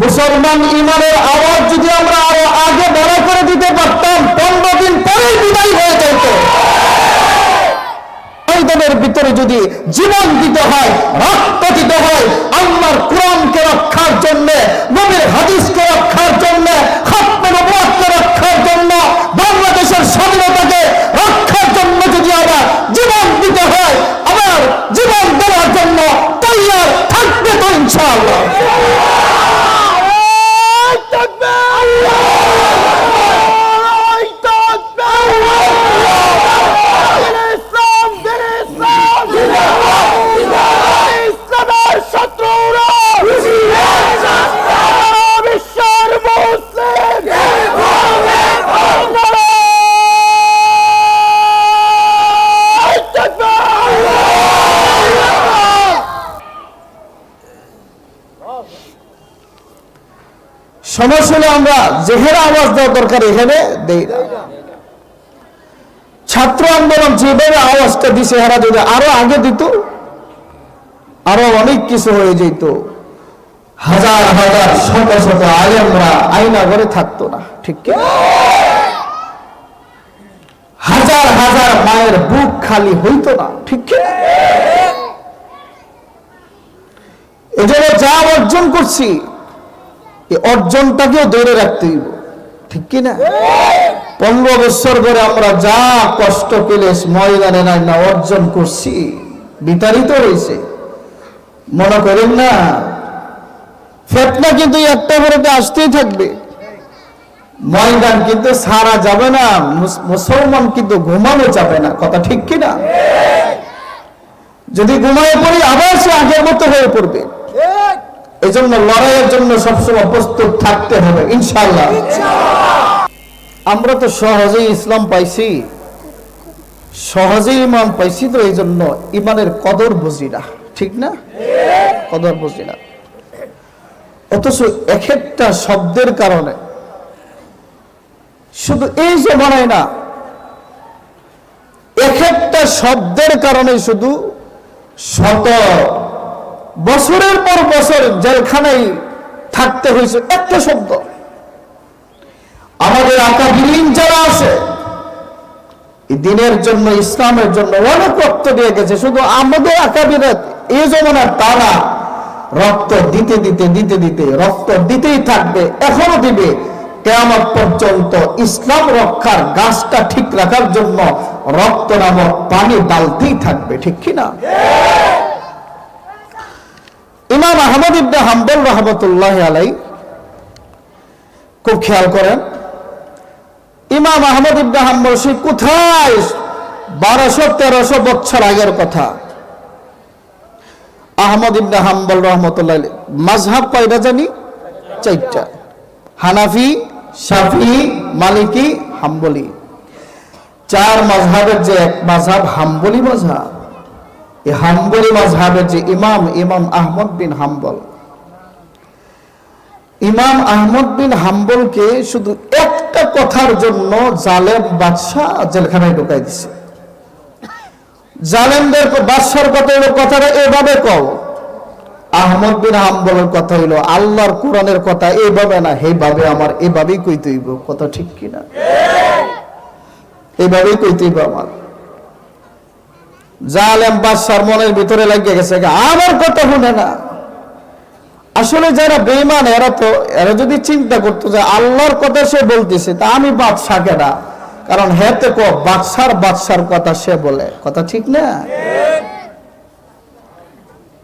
মুসলমান ইমানের আওয়াজ যদি আমরা আরও আগে বড় করে দিতে পারতাম, পনেরো দিন পরেই বিদায় হয়ে যেত। ভিতরে যদি জীবন দিতে হয়, রক্ত দিতে হয়, আল্লাহর কোরআনকে রক্ষার জন্য, নবীর হাদিসকে রক্ষার জন্য, খতমে নবুয়াতকে রক্ষার জন্য, বাংলাদেশের স্বাধীনতাকে রক্ষার জন্য যদি আমরা জীবন দিতে হয় আমার জীবন দেওয়ার জন্য তৈয়ার থাকবে তো ইনশাআল্লাহ সমস্যা শুনে আমরা যেখানে আওয়াজ দেওয়া দরকার, এখানে দেই না। ছাত্র আন্দোলন যেভাবে আওয়াজটা দিছে, এরা যদি আরও আগে দিত, আরও অনেক কিছু হয়ে যেত। হাজার হাজার, শত শত আলেমরা আইনা ঘরে থাকতো না, ঠিক হাজার হাজার মায়ের বুক খালি হইতো না, ঠিক? এজন্য যা অর্জন করছি এই অর্জনটাকেও ধরে রাখতে হইব। ঠিক কি না পনেরো বছর ধরে আমরা যা কষ্ট পেলে ময়দানে না অর্জন করছি, বিতাড়িত হয়েছে মনে করেন না, ফেতনা কিন্তু একটা করে আসতেই থাকবে। ময়দান কিন্তু সারা যাবে না মুসলমান কিন্তু ঘুমানো যাবে না। কথা ঠিক কি না যদি ঘুমায় পড়ি, আবার সে আগের মতো হয়ে পড়বে। এই জন্য লড়াইয়ের জন্য সবসময় প্রস্তুত থাকতে হবে ইনশাল্লাহ আমরা তো সহজেই ইসলাম পাইছি। সহজেই ইমান পাইছি তো এই জন্য ইমানের কদর বুঝি না। ঠিক না? কদর বুঝি না। অথচ এক একটা শব্দের কারণে শুধু এই যে জমানায় না এক একটা শব্দের কারণে শুধু শত বছরের পর বছর জেলখানায় থাকতে হয়েছে একটা শব্দ। আমাদের আকাবিলীন যারা আছে দিনের জন্য, ইসলামের জন্য অনেক রক্ত দিয়ে গেছে। শুধু আমাদের আকাবিরা এই জমানার তারা রক্ত দিতে দিতে দিতে দিতে, রক্ত দিতেই থাকবে, এখনও দিবে। কেয়ামত পর্যন্ত ইসলাম রক্ষার গাছটা ঠিক রাখার জন্য রক্ত নামক পানি ডালতেই থাকবে, ঠিক কিনা? ইমাম আহমদ ইবনে হাম্বল রহমতুল্লাহ আলাই খুব খেয়াল করেন, ইমাম আহমদ ইবনে হাম্বল সে কোথায় বারোশো, তেরোশো বছর আগের কথা? আহমদ ইবনে হাম্বল রহমতুল্লাহ। মাঝহাব কয়টা জানি? চারটা। হানাফি, শাফি, মালিকি, হাম্বলি। চার মাঝহাবের যে এক মাঝহাব হাম্বলি মাঝহাব এই হাম্বলি মাঝহাবের যে ইমাম ইমাম আহমদ বিন হাম্বল। ইমাম আহমদ বিন হাম্বলকে শুধু একটা কথার জন্য জালেম বাদশাহ জেলখানায় ঢুকাই দিছে। জালেমদের বাদশার কথা হলো কথাটা এভাবে কও আহমদ বিন হাম্বলের কথা হইল আল্লাহর কোরআনের কথা এইভাবে না এইভাবে আমার এভাবেই কইতে হইব। কথা ঠিক কিনা? এইভাবেই কইতে হইব আমার। জালেম বাদশার মনের ভিতরে লাগিয়ে গেছে আমার কথা শুনে না। আসলে যারা বেইমান এরা তো এরা যদি চিন্তা করতো যে আল্লাহর কথা সে বলতেছে, তা আমি বাদশাকে না। কারণ হেতে কো, বাদশার বাদশার কথা সে বলে। কথা ঠিক না?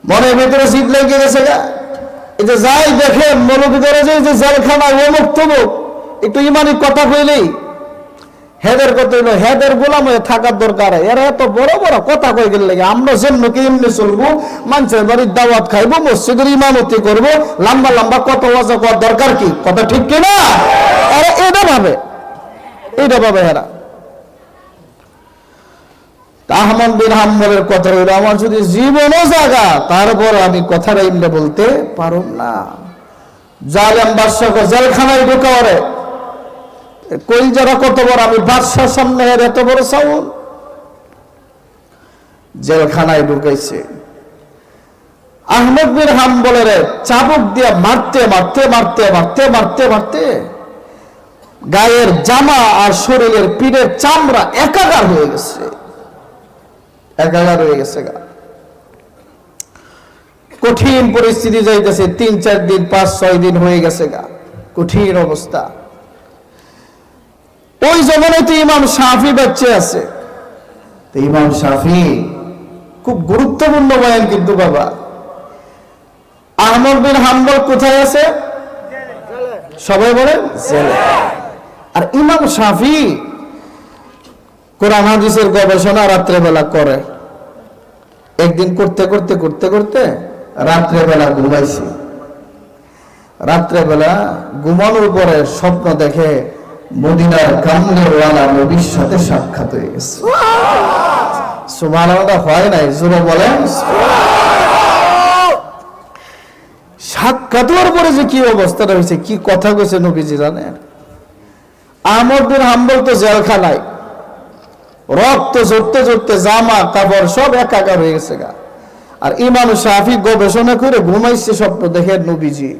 মনের ভিতরে শীত লেগে গেছে গা। এই যে যাই দেখে মনের ভিতরে যে জেলখানা অমুক তমুক একটু ইমানি কথা কইলেই হেদের কত হইল, হেদের গোলাম হয়ে থাকার দরকার এরা এত বড় বড় কথা কই গেলে লাগে। আমরা কি এমনি চলবো? মানুষের বাড়ির দাওয়াত খাইবো, মসজিদের ইমামতি করব। লম্বা লম্বা কত ওয়াজা করার দরকার কি? কথা ঠিক কি না? এরা এটা ভাবে। এটা ভাবে তা আহমদ বিন হাম্বলের কথা হইল, আমার যদি জীবনও জাগা, তারপর আমি কথাটা ইমলে বলতে পারব না। জালেম বাদশাহ জেলখানায় ঢোকা ওরে কই যারা কত বড়, আমি বাদশার সামনে এত বড় চাউল? জেলখানায় ঢুকাইছে আহমদ বিন হাম্বলের চাবুক দিয়ে মারতে মারতে মারতে মারতে মারতে মারতে গায়ের জামা আর শরীরের পিঠের চামড়া একাকার হয়ে গেছে। একাকার হয়ে গেছে গা। কঠিন পরিস্থিতি যাইতেছে, তিন চার দিন, পাঁচ ছয় দিন হয়ে গেছে গা। কঠিন অবস্থা। ওই জমানে তো ইমাম সাফি বাচ্চে আছে। ইমাম সাফি খুব গুরুত্বপূর্ণ বয়ান কিন্তু বাবা। আহমদ বিন হাম্বল কোথায় আছে? সবাই বলে আর ইমাম সাফি কোরআন হাদিসের গবেষণা রাত্রেবেলা করে। একদিন করতে করতে করতে করতে রাত্রে বেলা ঘুমাইছি। রাত্রেবেলা ঘুমানোর পরে স্বপ্ন দেখে মদিনার কামলেওয়ালা নবীর সাথে সাক্ষাৎ হয়ে গেছে। সুমানটা হয় নাই? জোরে বলেন। সাক্ষাৎ হওয়ার পরে যে কি অবস্থাটা হয়েছে, কি কথা কইছে নবীজি জানেন? আহমদ বিন হাম্বল তো জেলখানায়। রক্ত ঝরতে ঝরতে জামা, কাপড় সব একাকার হয়ে গেছে গা। আর ইমাম শাফি গবেষণা করে ঘুমাইছে স্বপ্ন দেখে নবীজি।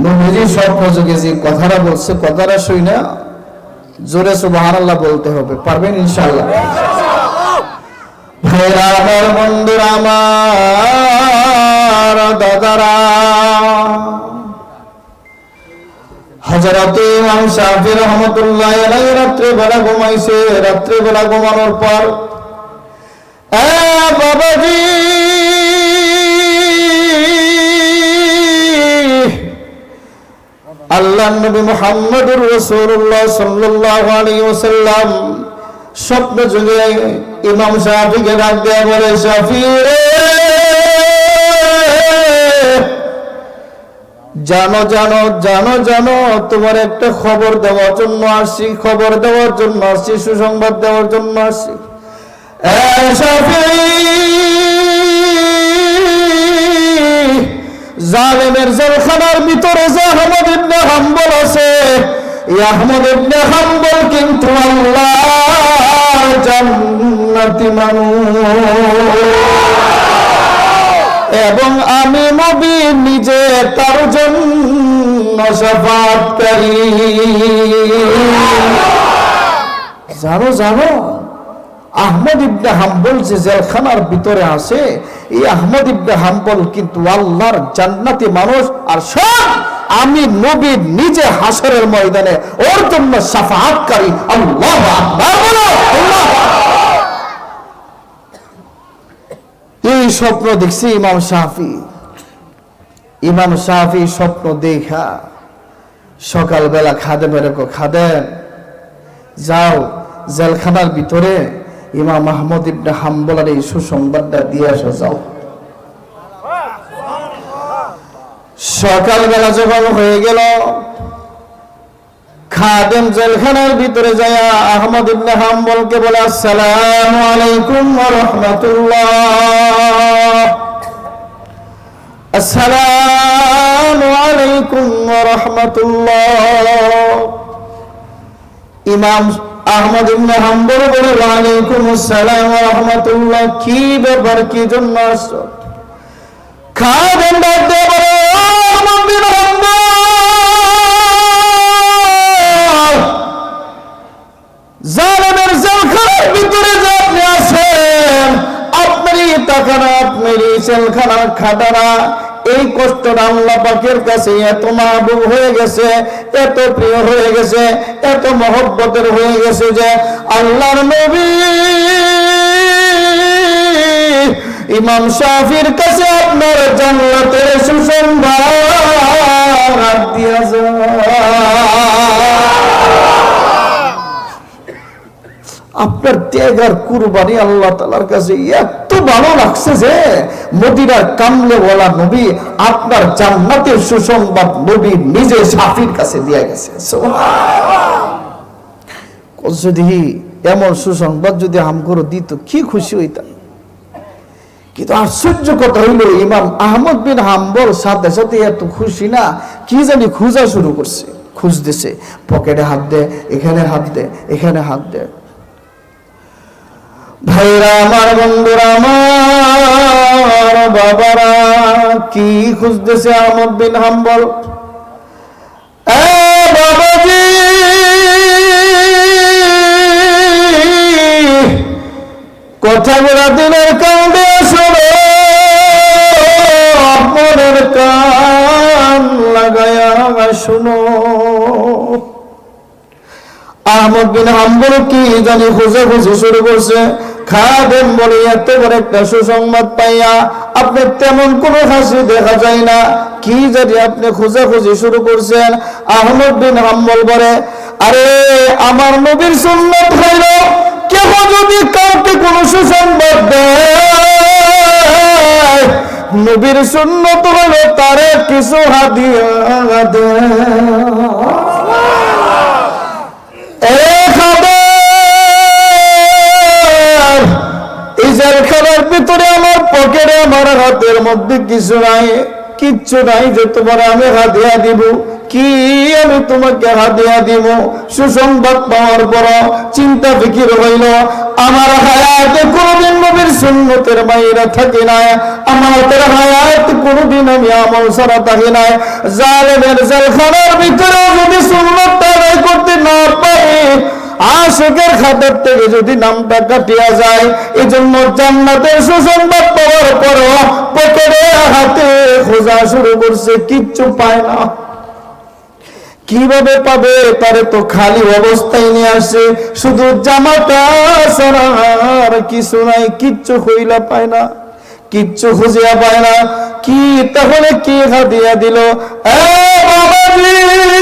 নবীজি স্বপ্ন যোগে যে কথাটা বলছে, কথাটা শুই না জোরে সুবাহান আল্লাহ বলতে হবে। পারবেন ইনশাল্লাহ আমার দাদারা, হযরত ইমাম শাফি রহমাতুল্লাহ রাত্রে বেলা ঘুমাইছে। রাত্রে বেলা ঘুমানোর পর বাবাজি! আল্লাহ নবী মুহাম্মদুর স্বপ্ন যুগে ইমাম ডাক দেয়া বলে শাফি জানো জানো জানো জানো, তোমার একটা খবর দেওয়ার জন্য আসছি, খবর দেওয়ার জন্য আসছি, সুসংবাদ দেওয়ার জন্য আসছি। জালেমের জেলখানার ভিতরে যে আহমদ ইবনে হাম্বল আছে এই এবং আমি নবী নিজে তার জন্য সাফাতকারী। জানো জানো, আহমদ ইবনে হাম্বল যে জেলখানার ভিতরে আছে, এই আহমদ ইবনে হাম্বল কিন্তু আল্লাহর জান্নাতি মানুষ আর সব আমি নবী নিজে হাসরের ময়দানে ওর জন্য সাফাতকারী আল্লাহ এই স্বপ্ন দেখছি ইমাম শাফি। ইমাম শাফি স্বপ্ন দেখা। সকালবেলা খাদে মেরে খাদেন যাও জেলখানার ভিতরে ইমাম মাহমুদ ইবনে হাম্বলার এই সুসংবাদটা দিয়ে আসো, যাও। সকালবেলা যখন হয়ে গেল, খাদেম জেলখানার ভিতরে যায় আহমদ ইবনে হাম্বলকে বলে, আসসালামু আলাইকুম ওয়া রাহমাতুল্লাহ। আসসালামু আলাইকুম ওয়া রাহমাতুল্লাহ। ইমাম আহমদ ইবনে হাম্বল বলে ওয়া আসসালাম ওয়া রাহমাতুল্লাহ। কি ব্যাপার? কি জন্য আসছো? খাদেম ডাক তাকানা আপনারই জেলখানার খাটানা এই কষ্টটা আল্লাহ পাকের কাছে এত মাহবুব হয়ে গেছে, এত প্রিয় হয়ে গেছে, এত মহব্বতের হয়ে গেছে যে আল্লাহর নবী ইমাম শাফির কাছে আপনার জান্নাতের সুসংবাদ দিয়া আপনার ত্যাগ আর কুরবানি আল্লাহ তালার কাছে এত ভালো লাগছে যে মদিনার কামলে বলা নবী আপনার জান্নাতের সুসংবাদ নবী নিজে সাফির কাছে দিয়ে গেছে। যদি এমন সুসংবাদ যদি আমগরো দিত, কি খুশি হইতাম। কিন্তু আশ্চর্য কথা হইল, ইমাম আহমদ বিন হাম্বল সাথে সাথে এত খুশি না, কি জানি খুঁজা শুরু করছে। খুঁজতেছে, পকেটে হাত দে, এখানে হাত দে, এখানে হাত দে। ভাইরা আমার বন্ধুরা, আমার বাবারা, কি খুঁজতেছে আহমদ বিন হাম্বল? বাবাজি! কথাগুলা দিনের কান্দে শোনো মনের কান লাগায়া শুনো। আহমদ বিন হাম্বল কি জানি খুঁজে খুঁজে শুরু করছে। খাদেম বলে, এত বড় একটা সুসংবাদ পাইয়া আপনি তেমন কোনো হাসি দেখা যায় না। কি জানি আপনি খুঁজে খুঁজে শুরু করছেন? আহমদ বিন হাম্বল বলে, আরে, আমার নবীর সুন্নত হইল কেহ যদি কাউকে কোনো সুসংবাদ দেয়, নবীর সুন্নত হইল তারে কিছু হাদিয়া দেয়। পকেটে আমার হাতের মধ্যে কিছু নাই, কিচ্ছু নাই যে তোমার আমি হাতিয়া দিব। কি আমি তোমাকে হাতিয়া দিব? সুসংবাদ পাওয়ার পর চিন্তা ফিকির হইল, আমার হায়াতে কোনোদিন নবীর সুন্নতের বাইরে থাকি নাই আমার হাতের হায়াত কোনোদিন আমি আমল ছাড়া থাকি নাই। জালেমের জেলখানার ভিতরে যদি সুন্নত করতে না পারি আশেকের খাতার থেকে যদি নামটা কাটিয়া যায় এই জন্য জান্নাতের সুসংবাদ পাওয়ার পর পকেটে হাতে খোঁজা শুরু করছে, কিচ্ছু পায় না। কীভাবে পাবে তারে তো খালি অবস্থায় নিয়ে আসে, শুধু জামাটা আর কিছু নাই, কিচ্ছু হইলা পায় না, কিচ্ছু খুঁজিয়া পায় না। কি তাহলে কি হাদিয়া দিল? এ বাবাজি!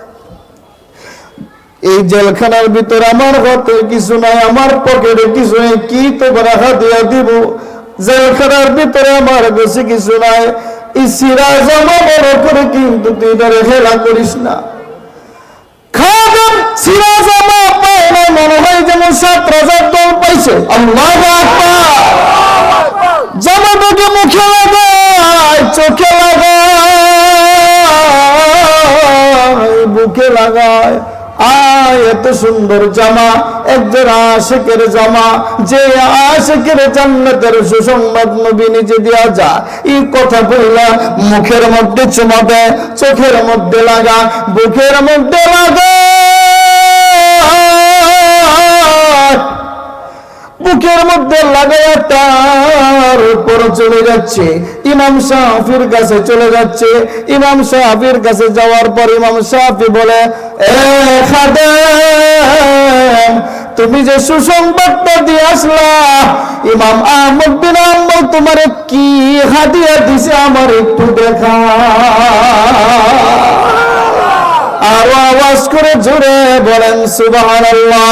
এই জেলখানার ভিতরে আমার হাতে কিছু নাই, আমার পকেটে কিছু নাই, কি তো রাখা দিয়া দিব? জেলখানার ভিতরে আমার কাছে কিছু নাই। এই সিরাজ আমার মনে করে কিন্তু তুই এটার হেলা করিস না। হয় সাত চোখে লাগায়, বুকে লাগায়। আয়, এত সুন্দর জামা, একজন আশেকের জামা, যে আশেকের জান্নাতের সুসংবাদ নবী নিজে দিয়া যা এই কথা বললা মুখের মধ্যে চুমা দেয়, চোখের মধ্যে লাগা, বুকের মধ্যে লাগা। বুকের মধ্যে লাগাইয়া তার উপর চলে যাচ্ছে। ইমাম শাহির কাছে চলে যাচ্ছে। ইমাম শাহির কাছে যাওয়ার পর ইমাম শাহি বলে তুমি যে সুসংবাদটা দিয়ে আসলা, ইমাম আহমদ বিন আহমদ তোমার কি হাদিয়া দিছে আমার একটু দেখা। আরও আওয়াজ করে জোরে বলেন, সুবহানাল্লাহ।